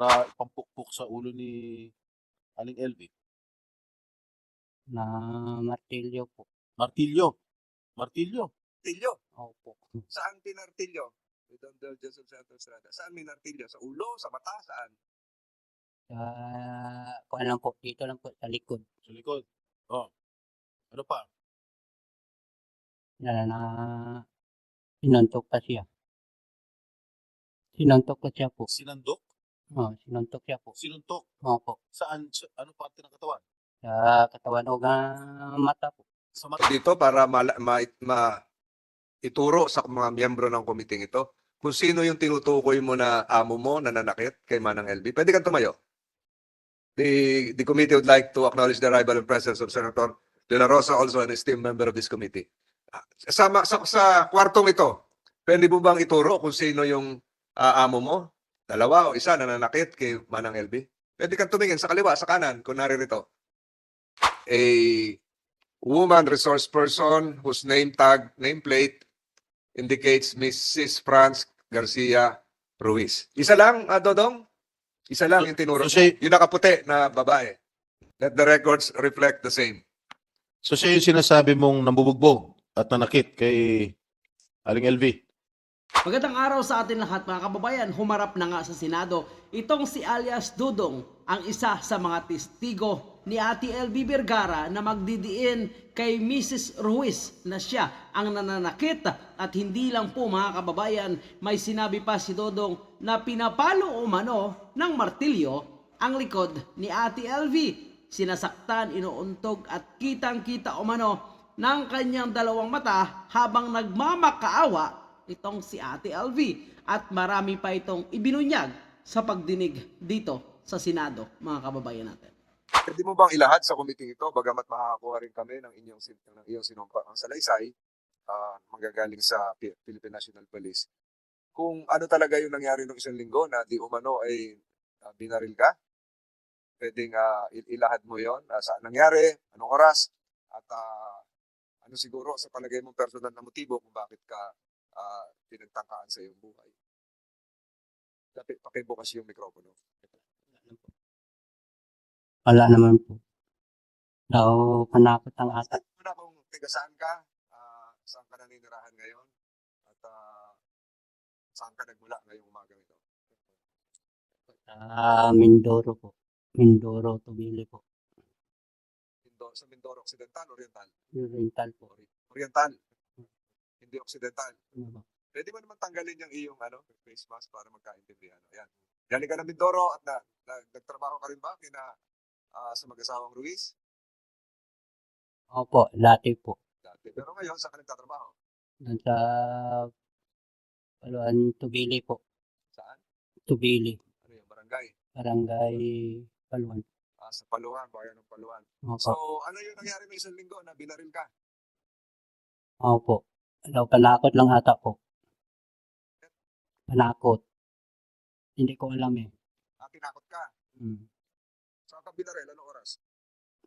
para ipampukpok sa ulo ni Aling LV? Na martilyo po. Martilyo. Martilyo. Martilyo. Opo. Saan pinartilyo? We don't tell Joseph Santos Estrada. Saan may martilyo? Sa ulo? Sa mata? Saan? Sa, kung lang po, dito lang po sa likod. Sa likod. Oh. Ano pa? Na, na sinuntok pa siya. Sinuntok pa siya po. Sinandok? Oh, sinuntok siya po. Sinuntok? Opo. Saan? Sa, ano parte ng katawan? Sa katawan o nga mata po. Sa mata? Dito para ma, ma, ma- ituro sa mga miyembro ng komiting ito kung sino yung tinutukoy mo na amo mo na nanakit kay Manang LB. Pwede kang tumayo. The, the committee would like to acknowledge the arrival and presence of Senator De La Rosa, also an esteemed member of this committee. Ah, Sa, sa, sa kwartong ito, pwede mo bang ituro kung sino yung ah, amo mo? Dalawa o isa na nanakit kay Manang LB? Pwede kang tumingin sa kaliwa, sa kanan, kung naririto. A woman resource person whose name tag, nameplate indicates Mrs. Franz Garcia Ruiz. Isa lang, ah, Dodong? Isa lang yung tinuro. So, siya, Yung nakaputi na babae. Let the records reflect the same. so siya yung sinasabi mong nambubugbog at nanakit kay Aling LV. Magandang araw sa atin lahat mga kababayan. Humarap na nga sa Senado itong si alias Dudong, ang isa sa mga testigo ni Ate LB Vergara na magdidiin kay Mrs. Ruiz na siya ang nananakit at hindi lang po mga kababayan may sinabi pa si Dodong na pinapalo umano ng martilyo ang likod ni Ate LV. Sinasaktan, inuuntog at kitang-kita umano ng kanyang dalawang mata habang nagmamakaawa itong si Ate LV at marami pa itong ibinunyag sa pagdinig dito sa Senado, mga kababayan natin. Pwede mo bang ilahad sa committee ito, bagamat makakakuha rin kami ng inyong, ng iyong sinumpa ang salaysay, ah, manggagaling sa Philippine National Police, kung ano talaga yung nangyari nung isang linggo na di umano ay ah, binaril ka, pwedeng il- ilahad mo yon. Saan nangyari, anong oras, at ah, ano siguro sa palagay mong personal na motibo kung bakit ka ah, pinagtangkaan sa iyong buhay. Dapat pakibukas yung mikropono. Wala naman po. Daw panakot ang ata. Sabi mo na kung tiga saan ka, ah, saan ka naninirahan ngayon, at ah, saan ka nagmula ngayong umaga ito. Sa Mindoro po. Mindoro, Tubili po. Indo, sa Mindoro, Occidental, Oriental. Oriental po. Ori- Oriental, hindi Occidental. Ba? Pwede mo naman tanggalin yung iyong ano, face mask para magkaintindihan. Ayan. Galing ka ng Mindoro at na, na, nagtrabaho ka rin ba kina, ah, sa mag-asawang Ruiz? Opo, dati po. Dati. Pero ngayon, saan ka nagtatrabaho? Doon sa Paluan, Tubili po. Saan? Tubili. Ano yung barangay? Barangay Paluan. Ah, sa Paluan, bayan ng Paluan. Opo. So, ano yung nangyari ng isang linggo na binaril ka? Opo. Daw panakot lang ata po. Panakot. Hindi ko alam eh. Ah, tinakot ka. Hmm. Saan ka binaril? Anong oras?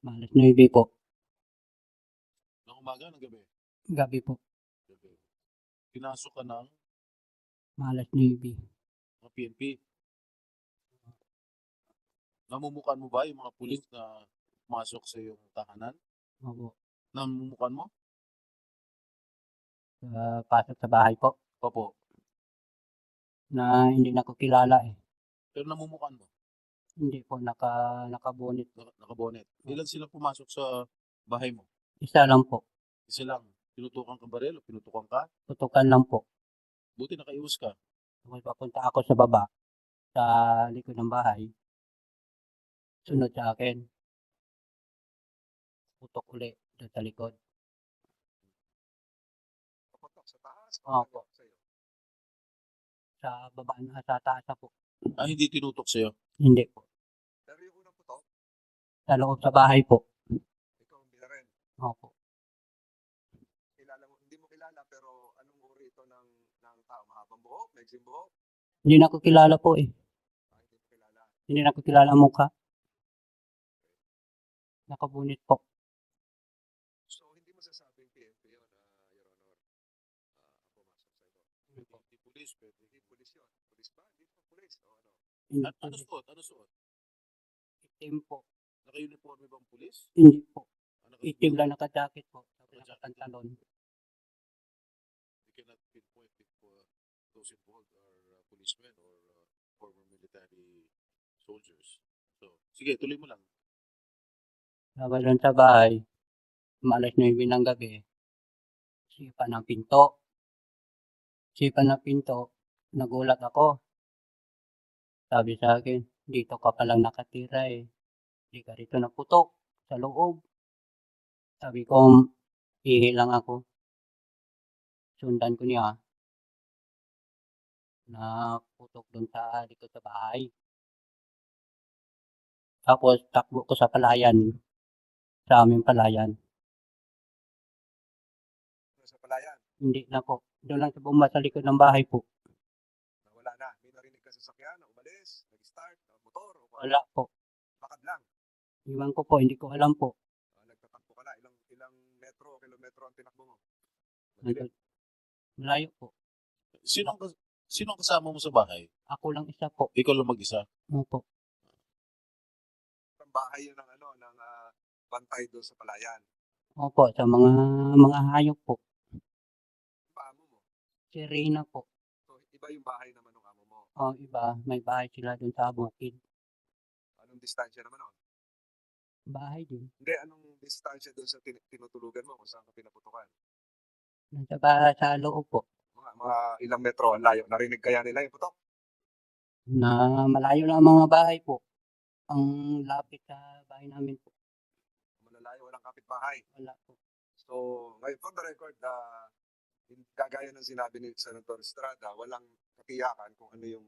Malas 9 po. Ng umaga, ng gabi. Gabi po. Gabi. Pinasok ka ng Malas 9. mga PNP. Namumukan mo ba yung mga pulis na pumasok sa iyong tahanan? Opo. Namumukan mo? Sa pasok sa bahay po. Opo. Na hindi na ko kilala eh. Pero namumukan mo? Hindi po naka, nakabunit. Naka- Nakabonet. Ilan sila pumasok sa bahay mo? Isa lang po. Isa lang. Pinutukan ka baril o pinutukan ka? Tutukan lang po. Buti nakaiwas ka. Kung papunta ako sa baba, sa likod ng bahay, sunod sa akin. Putok uli doon sa likod. Opo. Sa baba na sa taas na po. Ah, hindi tinutok sa'yo. Hindi po. Pero yung unang putok, Sa loob sa bahay po. ikaw ang binaril. Opo. Kilala mo, hindi mo kilala, pero anong uri ito ng, ng tao? Mahabang buhok? Maiksing buhok? Hindi na ko kilala po eh. Ah, hindi mo kilala. Hindi na ko kilala ang mukha. Nakabunit po. So, hindi mo sasabing PNP yun, ah, Your Honor, ah, ang pumasok sa iyo. Hindi pulis, pwede. Hindi pulis yun. Pulis ba? Hindi pa pulis. O ano? Hindi At po. ano suot? Ano suot? Itim po. Naka-uniforme bang pulis? Hindi po. Ano Itim lang naka-jacket po. Nakapantalon. You cannot pinpoint if uh, those involved are uh, policemen or uh, former military soldiers. So, sige, tuloy mo lang. Doon sa bahay, na yung ng gabi. Sipa ng pinto. Sipa ng pinto. Nagulat ako. Sabi sa akin, dito ka palang nakatira eh. Hindi ka rito naputok sa loob. Sabi ko, ihi lang ako. Sundan ko niya. Naputok doon sa likod sa bahay. Tapos takbo ko sa palayan. Sa aming palayan. Sa palayan, Hindi na po. Doon lang sa bumba sa likod ng bahay po. nawala na. May narinig ka sa sakyan, na umalis, nag-start, na motor, o Wala po. bakad lang. Iwan ko po. Hindi ko alam po. Ah, nagtatakbo ka na. Ilang, ilang metro o kilometro ang tinakbo mo? Nandun- Malayo po. Sino ang, kas- sino ang kasama mo sa bahay? Ako lang isa po. Ikaw lang mag-isa. Opo. Ang bahay yun ng ano, ng ah, bantay doon sa palayan. Opo. Sa mga mga hayop po. Yung amo mo. Si Reyna po. So, iba yung bahay naman ng amo mo. O iba. May bahay sila doon sa bukid. Distansya naman nun? Bahay din. Hindi, anong distansya doon sa tin- tinutulugan mo kung saan ka pinaputukan? Nasa bahay sa loob po. Mga, mga ilang metro ang layo. Narinig kaya nila yung putok? Na malayo lang ang mga bahay po. Ang lapit sa bahay namin po. Malalayo, walang kapitbahay. Wala po. So, ngayon, for the record, uh, kagaya ng sinabi ni Senator Estrada, walang katiyakan kung ano yung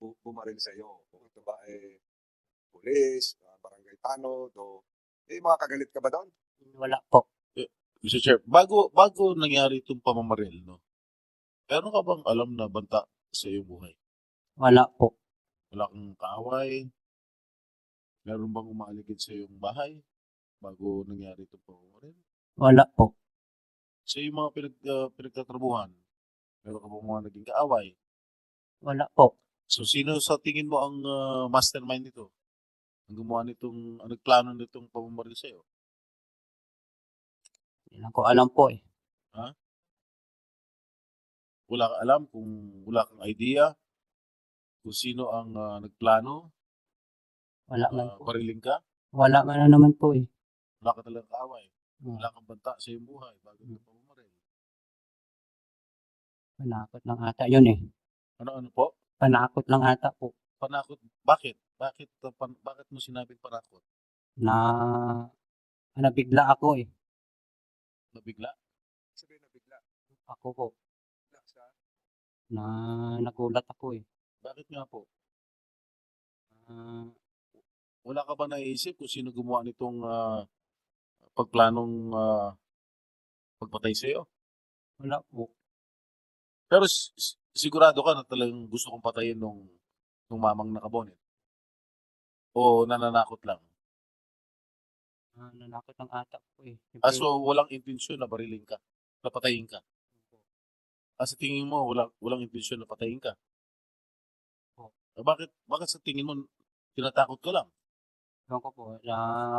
bu- bumaril sa iyo. Kung ito ba eh, pulis, uh, barangay tanod, o eh, mga kagalit ka ba doon? Wala po. Mr. Chair, bago bago nangyari itong pamamaril, no? Meron ka bang alam na banta sa iyong buhay? Wala po. Wala kang kaaway? Meron bang umaaligid sa iyong bahay bago nangyari itong pamamaril? Wala po. Sa iyong mga pinag, uh, pinagtatrabuhan, meron ka bang mga naging kaaway? Wala po. So, sino sa tingin mo ang uh, mastermind nito? Ang gumawa nitong, ang nagplano nitong pamamaril sa iyo? Hindi ko alam po eh. Wala ka alam kung wala kang idea kung sino ang uh, nagplano, Wala man uh, po. bariling ka, Wala man na naman po eh. wala ka talagang kaaway, Hmm. wala kang banta sa iyong buhay bago ito pamamaril. Panakot lang ata yun eh. Ano-ano po? Panakot lang ata po. Panakot. Bakit? Bakit, uh, pan- bakit mo sinabing panakot? Na nabigla ako eh. Nabigla? Sabihin na bigla. Ako po. Bigla sa Na nagulat ako eh. Bakit nga po? Ah, Wala ka ba naisip kung sino gumawa nitong ah, pagplanong ah, pagpatay sa iyo? wala po. Pero sigurado ka na talagang gusto kong patayin nung, nung mamang nakabonet? O nananakot lang? Ah, nanakot lang ata po eh. Ah, Siyempre, so walang intensyon na barilin ka, na patayin ka. Ah, sa tingin mo, walang, walang intensyon na patayin ka. Oo. Ah, bakit, bakit sa tingin mo, tinatakot ka lang? ewan ko po. Na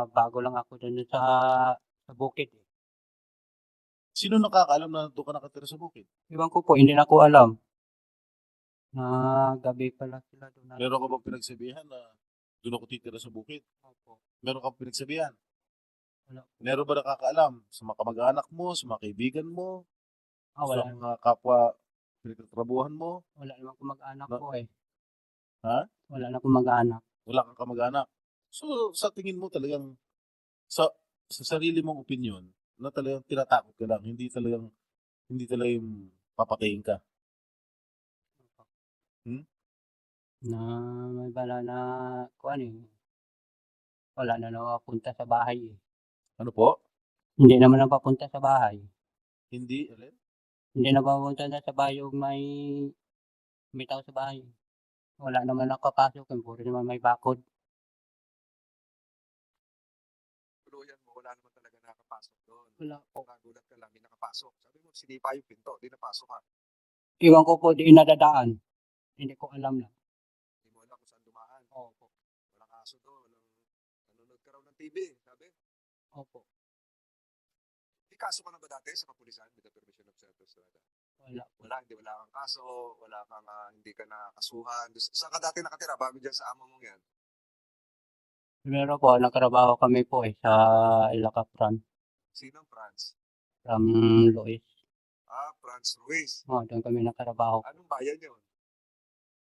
bago lang ako dun sa sa bukid eh. Sino nakakaalam na doon ka nakatira sa bukid? Iwan ko po, hindi na ko alam. Na gabi pala sila doon. na- Meron ka bang pinagsabihan na doon ako titira sa bukid? Opo. Meron ka bang pinagsabihan? Wala. Meron ba nakakaalam sa mga kamag-anak mo, sa mga kaibigan mo, Ah, sa wala. mga kapwa pinagtatrabuhan mo? Wala naman akong mag-anak Na- po eh. Ha? Wala na akong mag-anak. Wala kang kamag-anak. So, sa tingin mo talagang, sa, sa sarili mong opinion, na talagang tinatakot ka lang, hindi talagang, hindi talagang papatayin ka. Na may bala na kuan eh. Wala na napapunta sa bahay eh. Ano po? Hindi naman napapunta sa bahay. Hindi, alin? Hindi na papunta na sa bahay yung may may tao sa bahay. Wala naman nakapasok. Yung puro naman may bakod. tuluyan mo, wala naman talaga nakapasok doon. Wala po. Nagulat ka lang, may nakapasok. Sabi mo, sinipa yung pinto, di napasok ka. Iwan ko po di nadadaan. Hindi ko alam na. Hindi mo alam kung saan dumaan. kaso doon. Nanonood ka raw ng TV, sabi. Opo. May kaso ka na ba dati sa kapulisan with the permission of Senator Estrada? Wala po. Wala, hindi wala kang kaso, wala kang ah, hindi ka nakasuhan. Saan ka dati nakatira bago dyan sa amo mong yan? Primero po, nagtrabaho kami po eh sa Ilacapran Sinong Franz? from Lois. Ah, Franz Ruiz. Oh, doon kami nagtrabaho. Anong bayan yun?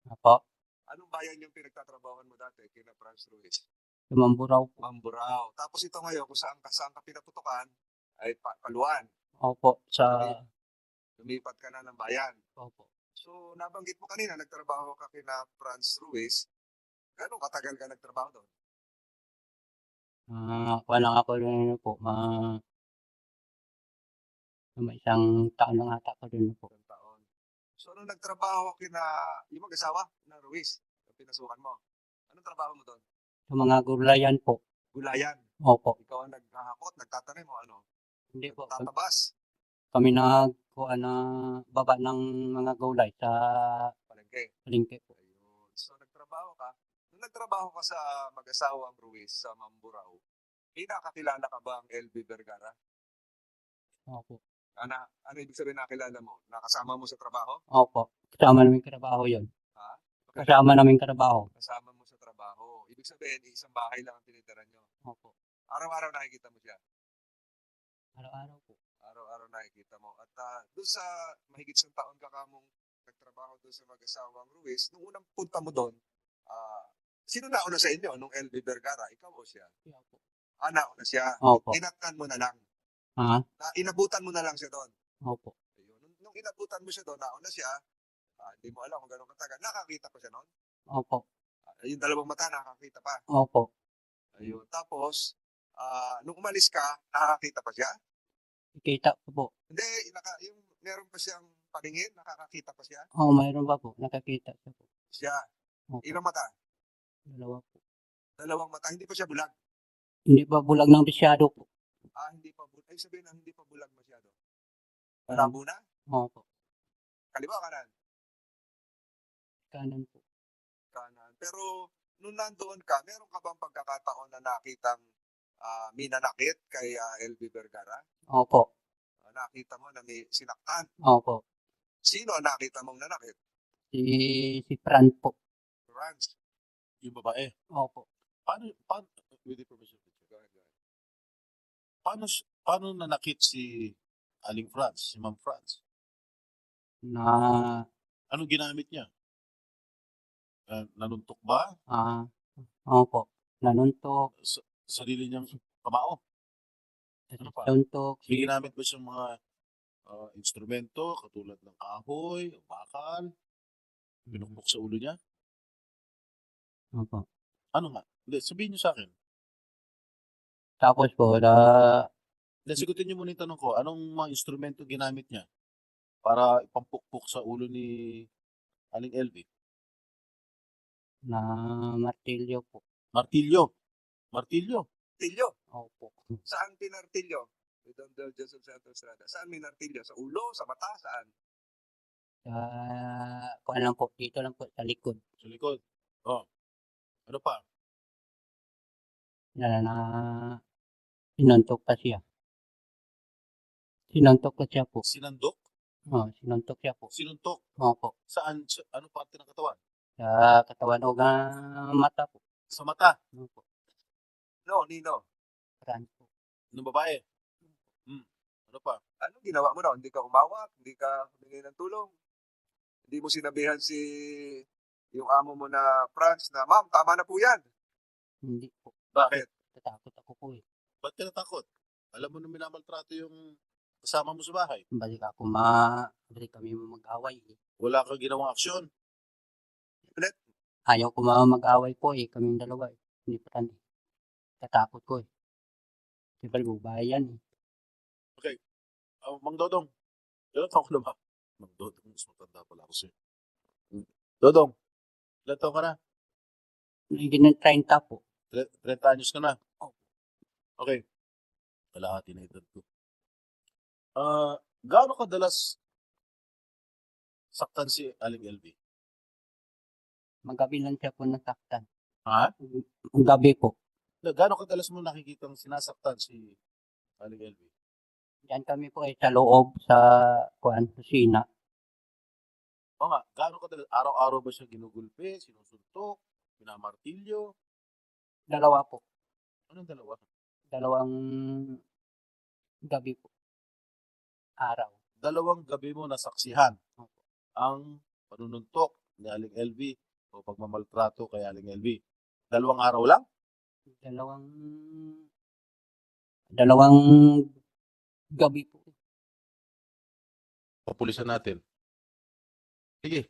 Apo, Anong bayan yung pinagtatrabahan mo dati kina Franz Ruiz? Tumamburaw po. Mamburao. Tapos ito ngayon, kung saan ka, saan ka pinaputukan, ay pa, Paluan. Opo, sa... Lumipat ka na ng bayan. Opo. So, nabanggit mo kanina, nagtrabaho ka kina Franz Ruiz. Gano'ng katagal ka nagtrabaho doon? Ah, wala ako rin po. Ma... May isang taon na ata ko din po. Ilang taon. So, nung nagtrabaho kina, yung mag-asawa na Ruiz, na pinasukan mo, anong trabaho mo doon? Sa mga gulayan po. Gulayan. Opo. Ikaw ang naghahakot, nagtatanim mo, ano? Hindi po. Tatabas. Kami nagkuha na baba ng mga gulay sa Palengke. palengke po. Ayun. So, nagtrabaho ka. Nung nagtrabaho ka sa mag-asawang Ruiz sa Mamburao, may nakakilala ka ba ang LB Vergara? Opo. Ano, ano ibig sabihin nakilala mo? Nakasama mo sa trabaho? Opo. Kasama namin trabaho yon. Ha? Kasama namin trabaho. Kasama. Ibig sabihin, isang bahay lang ang tinitira nyo. Opo. Araw-araw nakikita mo siya. Araw-araw po. Araw-araw nakikita mo. At ah, doon sa mahigit sa taon ka kamong nagtrabaho doon sa mag-asawang Ruiz, nung unang punta mo doon, ah, sino nauna sa inyo? Nung LB Vergara? Ikaw o siya? Kaya po. Ah, nauna siya. Opo. Inatkan mo na lang. Ha? Na, inabutan mo na lang siya doon. Opo. Ayun. Nung, nung inabutan mo siya doon, nauna siya, ah, hindi mo alam kung gano'ng katagal. Nakakita ko siya noon. Opo. Yung dalawang mata, nakakita pa. Opo. Ayun. Tapos, ah, nung umalis ka, nakakita pa siya. Kita ko po. Hindi, naka, yung meron pa siyang paningin, nakakakita pa siya. Oo, mayroon pa po. Nakakita siya po. Siya. Opo. Ilang mata? Dalawa po. Dalawang mata. Hindi pa siya bulag. Hindi pa bulag ng bisyado po. Ah, hindi pa bulag. Ay, sabihin na hindi pa bulag masyado. Malabo na? Opo. Kaliwa kanan? Po. Kanan. Pero, nung nandoon ka, meron ka bang pagkakataon na nakitang ah, minanakit kay ah, LB Vergara? Opo. Ah, nakita mo na may sinaktan. Opo. Sino ang nakita mong nanakit? Si, si Fran po. Franz. Yung babae. Opo. Paano, paano, with the permission of the chair, Go ahead, go ahead. paano, paano nanakit si Aling Franz, si Ma'am Franz? Na, Anong ginamit niya? Ah, nanuntok ba? ah, opo. Nanuntok. Sa sarili niyang kamao? Ano pa? Nanuntok. May ginamit ba siyang mga ah, instrumento katulad ng kahoy, bakal, pinukpok sa ulo niya? Opo. Ano nga? Hindi, sabihin niyo sa akin. Tapos po, na, Hindi, sigutin niyo muna yung tanong ko. Anong mga instrumento ginamit niya para ipampukpok sa ulo ni Aling LV? Na martilyo po. Martilyo. Martilyo. Martilyo. Opo. Saan pinartilyo? With the indulgence of Senator Estrada. Saan may martilyo? Sa ulo? Sa mata? Saan? Sa, kung lang po, dito lang po, sa likod. Sa likod. Oh. Ano pa? Na, na, sinuntok pa siya. Sinuntok pa siya po. Sinandok? Oh, sinuntok siya po. Sinuntok? Opo. Saan? Sa, ano parte ng katawan? Sa katawan o ng mata po. Sa mata Opo. No, Nino. Fran po. ng babae. Hmm. Ano pa? Anong ginawa mo na? Hindi ka umawat? Hindi ka humingi ng tulong? Hindi mo sinabihan si yung amo mo na Franz na, Ma'am, tama na po yan. Hindi po. Bakit? Tatakot ako po eh. Ba't ka natakot? Alam mo na minamaltrato yung kasama mo sa bahay. Balik ako ma... Balik kami mag-away eh. Wala kang ginawang aksyon. Ayaw ko ma mag-away po eh. Kaming dalawa eh. Hindi pa tan eh. Tatakot ko eh. Siyempre, bubahay yan eh. Uh, Mang Dodong, ilan taon ka na ba? Mang Dodong, mas matanda pala ako sa'yo. Dodong, ilan taon ka na? Hindi ng 30 po. Tre- 30 anyos ka na? Opo. Okay. Kalahati na edad ko. Ah, gaano kadalas saktan si Aling LB? Magabi lang siya po nasaktan. Ha? Gabi po. Gaano kadalas mo nakikitang sinasaktan si Aling LV? Yan kami po ay sa loob sa kuan, kusina. O nga, gaano kadalas? Araw-araw ba siya ginugulpe, sinusuntok, pinamartilyo? Dalawa po. Anong dalawa? Dalawang gabi po. Araw. Dalawang gabi mo nasaksihan ang panununtok ni Aling LV o pagmamaltrato kay Aling LV. Dalawang araw lang? Dalawang dalawang gabi po. Papulisan natin. Sige.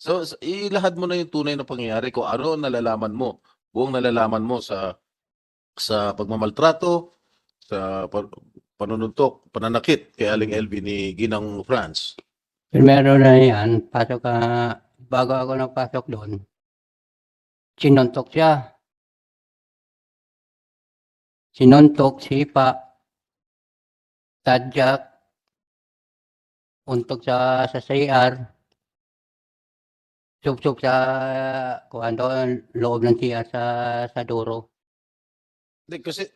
So, s- ilahad mo na yung tunay na pangyayari kung ano ang nalalaman mo. Buong nalalaman mo sa sa pagmamaltrato, sa pa- panununtok, pananakit kay Aling LV ni Ginang France. Primero na yan, pasok ka, bago ako nagpasok doon, sinuntok siya. Sinuntok, sipa, tadyak, untok sa, sa CR, sup-sup sa, kung ano, loob ng CR sa, sa duro. Hindi, kasi,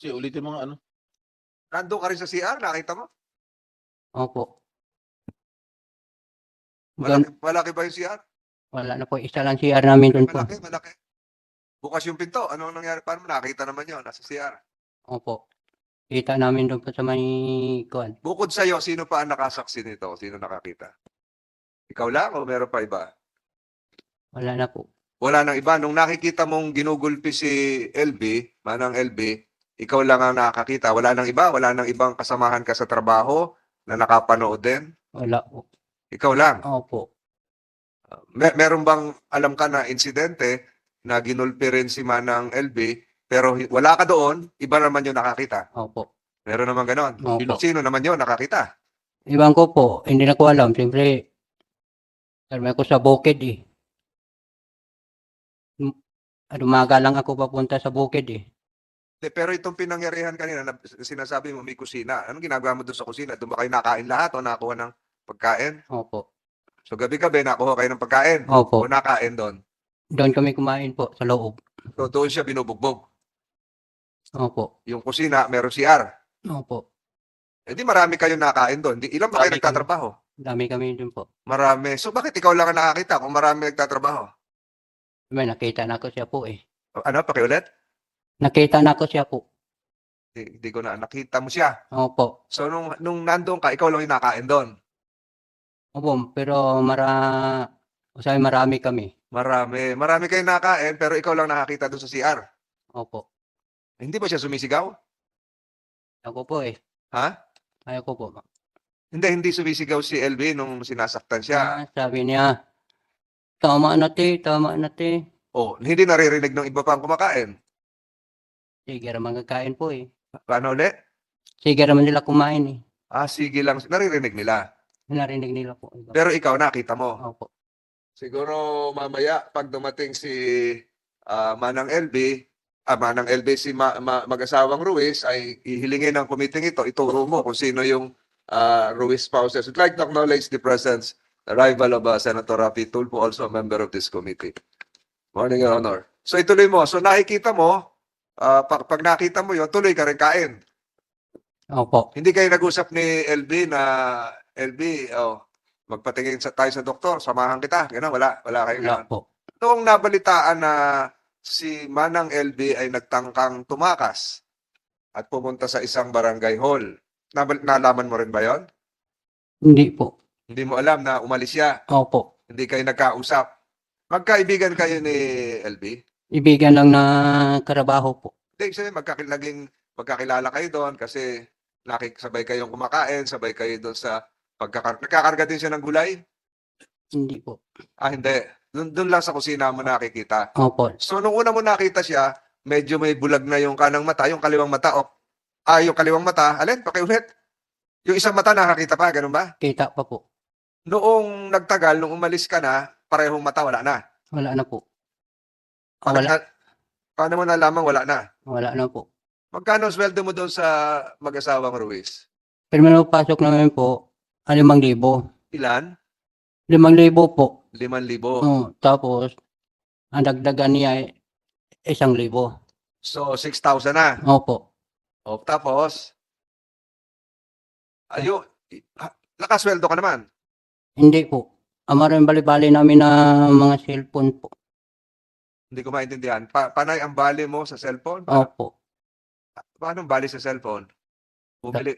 kasi ulitin mo nga ano. Nandun ka rin sa CR, nakita mo? Opo. Malaki, malaki ba yung CR? wala na po, isa lang CR namin doon po. Malaki, malaki. Bukas yung pinto. Ano ang nangyari? Paano nakita naman yun? Nasa CR. Opo. Kita namin doon po sa may, kuan, Bukod sa'yo, sino pa ang nakasaksi nito? Sino nakakita? Ikaw lang o meron pa iba? wala na po. Wala nang iba. Nung nakikita mong ginugulpi si LB, manang LB, ikaw lang ang nakakita. Wala nang iba. Wala nang ibang kasamahan ka sa trabaho na nakapanood din. Wala po. Ikaw lang. Opo. Mer- meron bang alam ka na insidente na ginulpi rin si manang LB pero hi- wala ka doon, iba naman yung nakakita. Opo. Meron naman ganon. Opo. Sino naman yun nakakita? Iban ko po, hindi na ko alam. Siyempre, sabi ako sa bukid eh. Dum- Dumaga lang ako papunta sa bukid eh. De, pero itong pinangyarihan kanina na sinasabi mo may kusina. Anong ginagawa mo doon sa kusina? Doon ba kayo nakain lahat o nakuha ng pagkain? Opo. So gabi-gabi nakuha kayo ng pagkain Opo. o nakain doon. Doon kami kumain po sa loob. So doon siya binubugbog. Opo. Yung kusina, meron CR. Opo. Eh di marami kayo nakain doon. Di, ilan ba kayo Marami kami. nagtatrabaho? Dami kami doon po. Marami. So bakit ikaw lang ang nakakita kung marami nagtatrabaho? May nakita na ko siya po eh. Ano, pakiulit? Nakita na ko siya po. Hindi, hindi ko na nakita mo siya. Opo. So nung nung nandoon ka, ikaw lang yung nakain doon. Opo. Pero mara... Sabi marami kami. Marami. Marami kayong nakain pero ikaw lang nakakita doon sa CR. Opo. Hindi ba siya sumisigaw? Ako po eh. Ha? Ayoko po. Hindi, hindi sumisigaw si LB nung sinasaktan siya. Ah, sabi niya, tama na te, tama na te. Oh, hindi naririnig ng iba pang kumakain. Sige naman kakain po eh. Paano ulit? Sige naman nila kumain eh. Ah, sige lang. Naririnig nila. Narinig nila po. Iba. Pero ikaw nakita mo. Opo. Siguro mamaya pag dumating si ah, Manang LB, ah, Manang LB si ma- ma- mag-asawang Ruiz ay ihilingin ng committee ito, ituro mo kung sino yung ah, Ruiz spouses. I'd like to acknowledge the presence, the arrival of ah, Senator Rafi Tulfo, also a member of this committee. Morning, Your Honor. So ituloy mo. So nakikita mo, ah, pag, pag nakita mo yon tuloy ka rin kain. Opo. Hindi kayo nag-usap ni LB na LB, oh, magpatingin sa tayo sa doktor, samahan kita. Ganun, wala, wala kayo Wala po. Noong nabalitaan na si Manang LB ay nagtangkang tumakas at pumunta sa isang barangay hall, nabal- nalaman mo rin ba yon? Hindi po. Hindi mo alam na umalis siya, Opo. hindi kayo nagkausap. Magkaibigan kayo ni LB? Ibigan lang na karabaho po. Hindi, kasi magkakilaging magkakilala kayo doon kasi nakikisabay kayong kumakain, sabay kayo doon sa pagkakar... Nagkakarga din siya ng gulay? Hindi po. Ah, hindi. Doon, doon lang sa kusina mo nakikita. Opo. So, nung una mo nakita siya, medyo may bulag na yung kanang mata, yung kaliwang mata, o, ah, yung kaliwang mata, alin, pakiulit. Yung isang mata nakakita pa, ganun ba? Kita pa po. Noong nagtagal, nung umalis ka na, parehong mata, wala na. Wala na po. Paano, wala. na- paano mo nalaman wala na? Wala na po. Magkano ang sweldo mo doon sa mag-asawang Ruiz? Pero pasok namin po, ah, limang libo. Ilan? Limang libo po. Liman libo. Oh, tapos, Ang dagdagan niya ay isang libo. So, 6,000 na. Opo. O, tapos, ayo, nakasweldo ka naman. Hindi po. Amaro yung bali-bali namin na mga cellphone po. Hindi ko maintindihan. Pa panay ang bali mo sa cellphone? Pa- Opo. Paano ang bali sa cellphone? Bumili.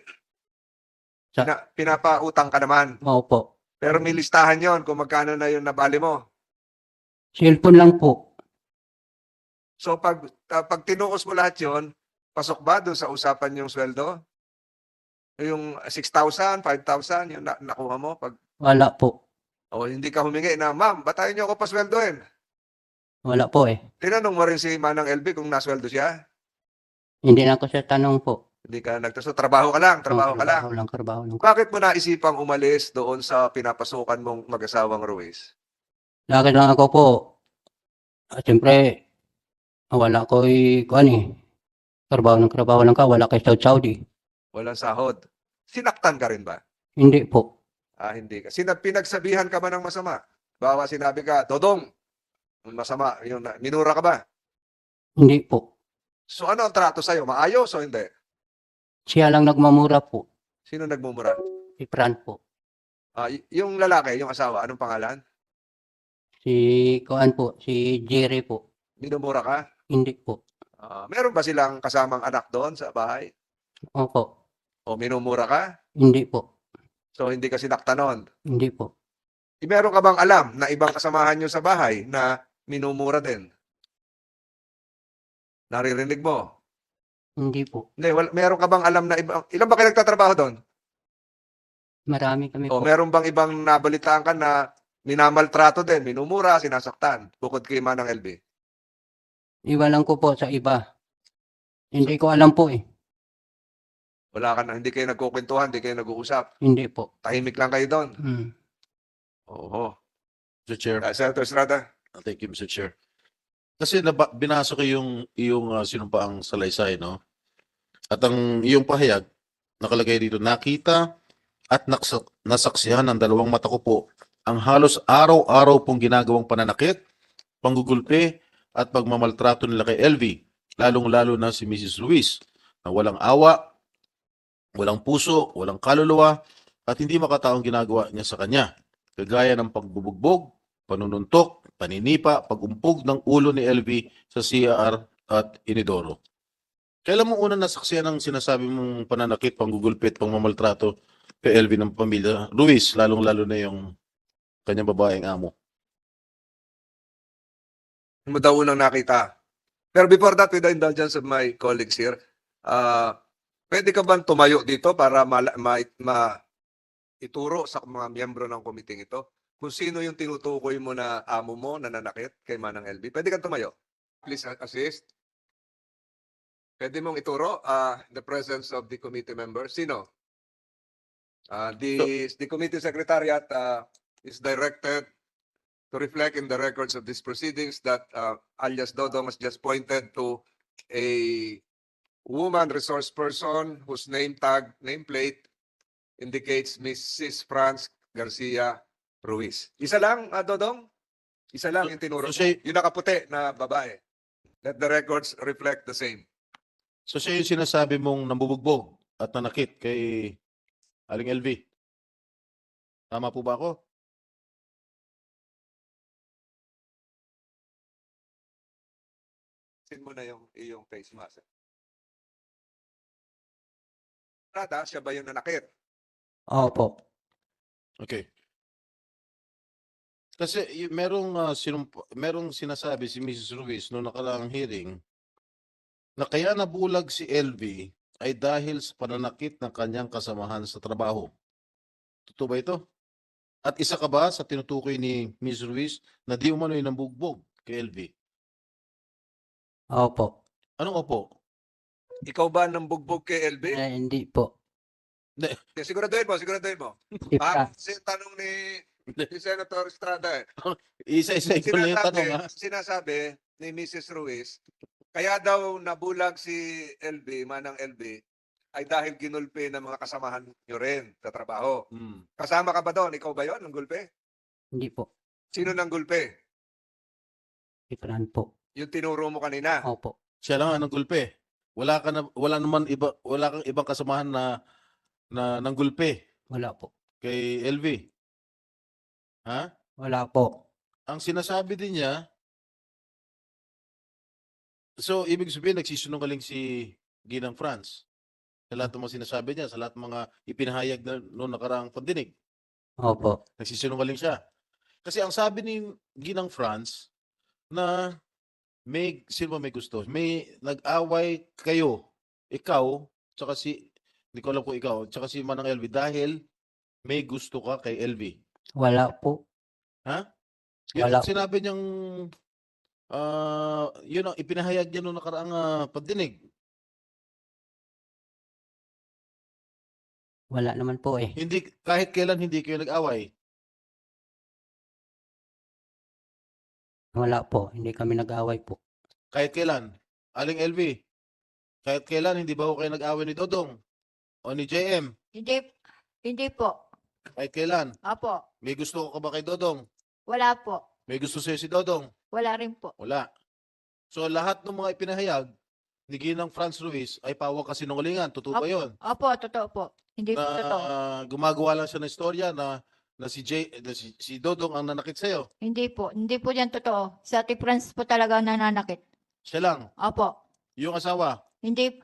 Pina, pinapautang ka naman. Opo. Pero may listahan yon kung magkano na yung nabali mo. Cellphone lang po. So pag ah, pag tinuos mo lahat yon, pasok ba doon sa usapan yung sweldo? Yung 6,000, 5,000, yung na- nakuha mo pag Wala po. o hindi ka humingi na, ma'am, batayin niyo ako pasweldohin. Wala po eh. Tinanong mo rin si Manang LB kung nasweldo siya. Hindi na ko siya tanong po. Hindi ka nagtaso, trabaho ka lang, trabaho ka lang. Trabaho lang, trabaho lang. Bakit mo naisipang umalis doon sa pinapasukan mong mag-asawang Ruiz? Lagi lang ako po. At siyempre, wala ko eh, kuan eh. Trabaho ng trabaho lang ka, wala kay Saudi Saudi. Walang sahod. Sinaktan ka rin ba? Hindi po. Ah, hindi ka. Sinab pinagsabihan ka ba ng masama? Bawa sinabi ka, Dodong, masama, yung na- minura ka ba? Hindi po. So ano ang trato sa'yo? Maayos o hindi? Siya lang nagmamura po. Sino nagmumura? Si Fran po. Ah, y- yung lalaki, yung asawa, anong pangalan? Si kuan po, si Jerry po. Minumura ka? Hindi po. Ah, meron ba silang kasamang anak doon sa bahay? Opo. O minumura ka? Hindi po. So hindi ka sinaktan noon? Hindi po. Eh, Meron ka bang alam na ibang kasamahan nyo sa bahay na minumura din? Naririnig mo? Hindi po. Hindi, wal, meron ka bang alam na ibang, ilan ba kayo nagtatrabaho doon? Marami kami O po. meron bang ibang nabalitaan ka na minamaltrato din, minumura, sinasaktan, bukod kay Manang LB? Iwalan ko po sa iba. Hindi ko alam po eh. Wala ka na, hindi kayo nagkukwentuhan, hindi kayo nag-uusap. Hindi po. Tahimik lang kayo doon. Hmm. Oo. Mr. Chair. Uh, Senator Estrada? Thank you, Mr. Chair. Kasi naba, binasa ko yung, yung uh, sinumpaang salaysay, no? At ang iyong pahayag, nakalagay dito, nakita at naksa, nasaksihan ng dalawang mata ko po ang halos araw-araw pong ginagawang pananakit, panggugulpe, at pagmamaltrato nila kay LV, lalong-lalo na si Mrs. Ruiz, na walang awa, walang puso, walang kaluluwa, at hindi makataong ginagawa niya sa kanya, kagaya ng pagbubugbog, panununtok, paninipa, pagumpog ng ulo ni LV sa CR at Inidoro. Kailan mo una nasaksiyan ang sinasabi mong pananakit, panggugulpit, pangmamaltrato kay LV ng pamilya? Ruiz, lalong-lalo na yung kanyang babaeng amo. mo daw unang nakita. Pero before that, with the indulgence of my colleagues here, uh, pwede ka bang tumayo dito para ma, ma, ma- ituro sa mga miyembro ng komiting ito kung sino yung tinutukoy mo na amo mo na nanakit kay Manang LB? Pwede kang tumayo. Please assist. Pwede mong ituro uh, the presence of the committee member. Sino? Uh, the, the committee secretariat uh, is directed to reflect in the records of these proceedings that uh, alias Dodong has just pointed to a woman resource person whose name tag, nameplate indicates Mrs. Franz Garcia Ruiz. Isa lang, ah, Dodong? Isa lang yung tinuro. So, siya, Yung nakaputi na babae. Let the records reflect the same. so siya yung sinasabi mong nambubugbog at nanakit kay Aling LV. Tama po ba ako? Sin mo na yung iyong face mask. Rata, siya ba yung nanakit? Opo. Okay. Kasi y- merong ah, sinump- merong sinasabi si Mrs. Ruiz noong nakaraang hearing na kaya nabulag si LV ay dahil sa pananakit ng kanyang kasamahan sa trabaho. Totoo ba ito? At isa ka ba sa tinutukoy ni Ms. Ruiz na di umano'y nambugbog kay LV? Opo. Anong opo? Ikaw ba nang bugbog kay LB? Eh, hindi po. Siguraduhin mo, siguraduhin mo. Si Fran. Ah, si tanong ni, ni Senator Estrada eh. Isa-isa ito na yung tanong ha. sinasabi ni Mrs. Ruiz, kaya daw nabulag si LB, manang LB, ay dahil ginulpe ng mga kasamahan nyo rin sa trabaho. Hmm. Kasama ka ba doon? Ikaw ba yon ng gulpe? Hindi po. Sino nang gulpe? Si Fran po. Yung tinuro mo kanina. Opo. Siya lang ang nagulpe. Wala ka na, wala naman iba, wala kang ibang kasamahan na na nanggulpe Wala po. kay LV. Ha? Wala po. Ang sinasabi din niya, so ibig sabihin nagsisinungaling si Ginang France sa lahat ng mga sinasabi niya, sa lahat ng mga ipinahayag na noong nakaraang pandinig. Opo. Nagsisinungaling siya. Kasi ang sabi ni Ginang France na may, sino ba may gusto? May nag-away kayo, ikaw, tsaka si, hindi ko alam kung ikaw, tsaka si Manang LV dahil may gusto ka kay LV. Wala po. Yun Wala. ang sinabi niyang ah yun ang ipinahayag niya noong nakaraang ah, pandinig. Wala naman po eh. Hindi kahit kailan hindi kayo nag-away. Wala po. Hindi kami nag-away po. Kahit kailan. Aling LV. Kahit kailan hindi ba ho kayo nag-away ni Dodong o ni JM? Hindi, hindi po. Kahit kailan. Apo, May gusto ka ba kay Dodong? wala po. May gusto sa'yo si Dodong? Wala rin po. Wala. So lahat ng mga ipinahayag ni Ginang Franz Ruiz ay pawang kasinungalingan. Totoo ba Opo. yun? Opo, totoo po. Hindi po Na totoo. gumagawa lang siya ng istorya na na si J, na si, si Dodong ang nanakit sa'yo. Hindi po. Hindi po yan totoo. Si Ate Franz po talaga ang nananakit. Siya lang. Opo. Yung asawa. Hindi,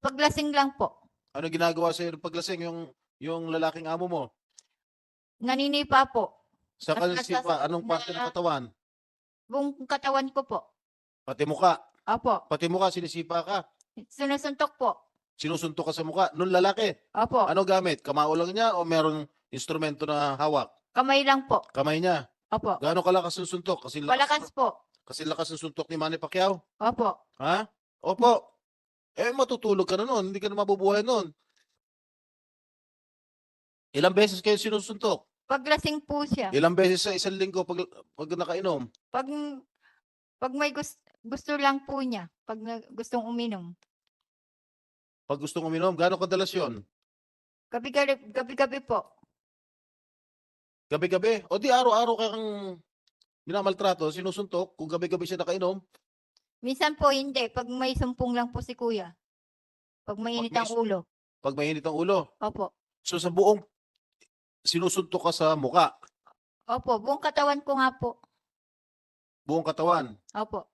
paglasing lang po. Ano ginagawa sa'yo ng paglasing yung yung lalaking amo mo? Naninipa po. Sa At kalisipa, nasas- anong parte ng na- katawan? Buong katawan ko po. Pati muka. Opo. Pati muka, sinisipa ka. Sinusuntok po. Sinusuntok ka sa muka. Nung lalaki, Opo. ano gamit? Kamao lang niya o meron instrumento na hawak? Kamay lang po. Kamay niya. Opo. Gaano kalakas yung suntok? Kasi Malakas po. Kasi lakas ng suntok ni Manny Pacquiao. Opo. Ha? Opo. Eh, matutulog ka na noon. Hindi ka na mabubuhay noon. Ilang beses kayo sinusuntok? Paglasing po siya. Ilang beses sa isang linggo pag, pag nakainom? Pag, pag may gusto, gusto lang po niya. Pag na- gustong uminom. Pag gustong uminom, gaano kadalas yon? Gabi-gabi, gabi-gabi po. Gabi-gabi? O di araw-araw kang minamaltrato, sinusuntok, kung gabi-gabi siya nakainom, Minsan po hindi. Pag may sumpong lang po si kuya. Pag mainit may ang ulo. pag mainit ang ulo. Opo. So sa buong sinusuntok ka sa muka, Opo. Buong katawan ko nga po. buong katawan. Opo.